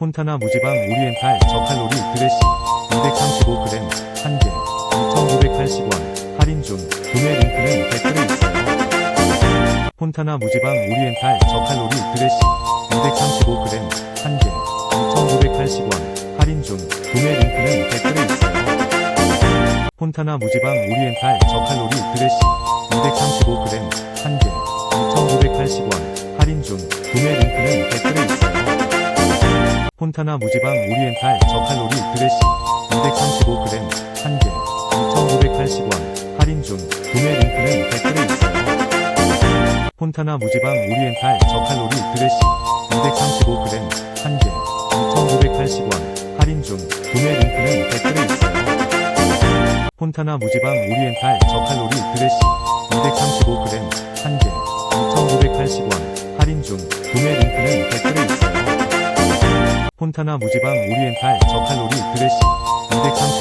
폰타나 무지방 오리엔탈 저칼로리 드레싱 235g 1개 2,980원 할인 중 구매 링크는 댓글에 있어요. 폰타나 무지방 오리엔탈 저칼로리 드레싱 235g 1개 2,980원 할인 중 구매 링크는 댓글에 있어요. 폰타나 무지방 오리엔탈 저칼로리 드레싱 235g 1개 2,980원 할인 중 구매 링크는 댓글에 있어요. 폰타나 무지방 오리엔탈 저칼로리 드레싱 235g 1개 2,980원 할인 중 구매 링크는 댓글에 있어요. 폰타나 무지방 오리엔탈 저칼로리 드레싱 235g 1개 2,980원 할인 중 구매 링크는 댓글에 있어요. 폰타나 무지방 오리엔탈 저칼로리 드레싱 235g 1개 2,980원 할인 중 구매 링크는 댓글에 있어요. 폰타나 무지방 오리엔탈 저칼로리 드레싱 230